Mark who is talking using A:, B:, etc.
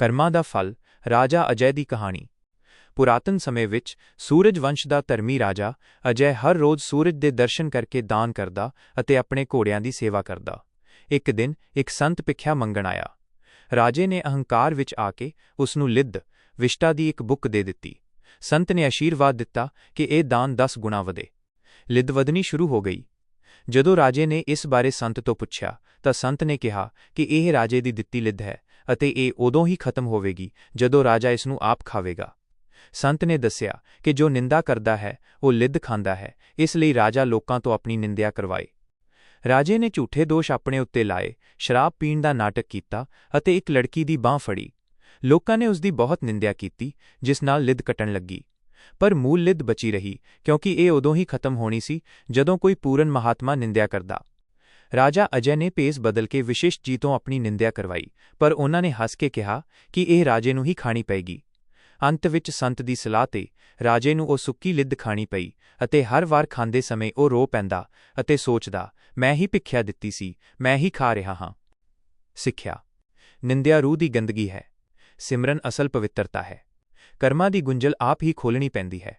A: ਕਰਮਾਂ ਦਾ ਫਲ, ਰਾਜਾ ਅਜੈ ਦੀ ਕਹਾਣੀ। ਪੁਰਾਤਨ ਸਮੇਂ ਵਿੱਚ ਸੂਰਜ ਵੰਸ਼ ਦਾ ਧਰਮੀ ਰਾਜਾ ਅਜੈ ਹਰ ਰੋਜ਼ ਸੂਰਜ ਦੇ ਦਰਸ਼ਨ ਕਰਕੇ ਦਾਨ ਕਰਦਾ ਅਤੇ ਆਪਣੇ ਘੋੜਿਆਂ ਦੀ ਸੇਵਾ ਕਰਦਾ। ਇੱਕ ਦਿਨ ਇੱਕ ਸੰਤ ਭਿੱਖਿਆ ਮੰਗਣ ਆਇਆ। ਰਾਜੇ ਨੇ ਅਹੰਕਾਰ ਵਿੱਚ ਆ ਕੇ ਉਸ ਨੂੰ ਲਿੱਧ ਵਿਸ਼ਟਾ ਦੀ ਇੱਕ ਬੁੱਕ ਦੇ ਦਿੱਤੀ। ਸੰਤ ਨੇ ਆਸ਼ੀਰਵਾਦ ਦਿੱਤਾ ਕਿ ਇਹ ਦਾਨ 10 ਗੁਣਾ ਵਧੇ। ਲਿੱਧ ਵਧਣੀ ਸ਼ੁਰੂ ਹੋ ਗਈ। ਜਦੋਂ ਰਾਜੇ ਨੇ ਇਸ ਬਾਰੇ ਸੰਤ ਤੋਂ ਪੁੱਛਿਆ ਤਾਂ ਸੰਤ ਨੇ ਕਿਹਾ ਕਿ ਇਹ ਰਾਜੇ ਦੀ ਦਿੱਤੀ ਲਿੱਧ ਹੈ। ਅਤੇ ਇਹ ਉਦੋਂ ਹੀ ਖਤਮ ਹੋਵੇਗੀ ਜਦੋਂ ਰਾਜਾ ਇਸ ਨੂੰ ਆਪ ਖਾਵੇਗਾ। ਸੰਤ ਨੇ ਦੱਸਿਆ ਕਿ ਜੋ ਨਿੰਦਾ ਕਰਦਾ ਹੈ, ਉਹ ਲਿੱਧ ਖਾਂਦਾ ਹੈ, ਇਸ ਲਈ ਰਾਜਾ ਲੋਕਾਂ ਤੋਂ ਆਪਣੀ ਨਿੰਦਿਆ ਕਰਵਾਏ। ਰਾਜੇ ਨੇ ਝੂਠੇ ਦੋਸ਼ ਆਪਣੇ ਉੱਤੇ ਲਾਏ, ਸ਼ਰਾਬ ਪੀਣ ਦਾ ਨਾਟਕ ਕੀਤਾ ਅਤੇ ਇੱਕ ਲੜਕੀ ਦੀ ਬਾਹ ਫੜੀ। ਲੋਕਾਂ ਨੇ ਉਸ ਦੀ ਬਹੁਤ ਨਿੰਦਿਆ ਕੀਤੀ, ਜਿਸ ਨਾਲ ਲਿੱਧ ਕਟਣ ਲੱਗੀ। ਪਰ ਮੂਲ ਲਿੱਧ ਬਚੀ ਰਹੀ, ਕਿਉਂਕਿ ਇਹ ਉਦੋਂ ਹੀ ਖਤਮ ਹੋਣੀ ਸੀ, ਜਦੋਂ ਕੋਈ ਪੂਰਨ ਮਹਾਤਮਾ ਨਿੰਦਿਆ ਕਰਦਾ। ਰਾਜਾ ਅਜੈ ਨੇ ਪੇਸ ਬਦਲ ਕੇ ਵਿਸ਼ੇਸ਼ ਜੀ ਤੋਂ ਆਪਣੀ ਨਿੰਦਿਆ ਕਰਵਾਈ, ਪਰ ਉਹਨਾਂ ਨੇ ਹੱਸ ਕੇ ਕਿਹਾ ਕਿ ਇਹ ਰਾਜੇ ਨੂੰ ਹੀ ਖਾਣੀ ਪਏਗੀ। ਅੰਤ ਵਿੱਚ ਸੰਤ ਦੀ ਸਲਾਹ ਤੇ ਰਾਜੇ ਨੂੰ ਉਹ ਸੁੱਕੀ ਲਿੱਦ ਖਾਣੀ ਪਈ ਅਤੇ ਹਰ ਵਾਰ ਖਾਂਦੇ ਸਮੇਂ ਉਹ ਰੋ ਪੈਂਦਾ ਅਤੇ ਸੋਚਦਾ, ਮੈਂ ਹੀ ਭਿੱਖਿਆ ਦਿੱਤੀ ਸੀ, ਮੈਂ ਹੀ ਖਾ ਰਿਹਾ ਹਾਂ। ਸਿੱਖਿਆ, ਨਿੰਦਿਆ ਰੂਹ ਦੀ ਗੰਦਗੀ ਹੈ, ਸਿਮਰਨ ਅਸਲ ਪਵਿੱਤਰਤਾ ਹੈ। ਕਰਮਾਂ ਦੀ ਗੁੰਝਲ ਆਪ ਹੀ ਖੋਲਣੀ ਪੈਂਦੀ ਹੈ।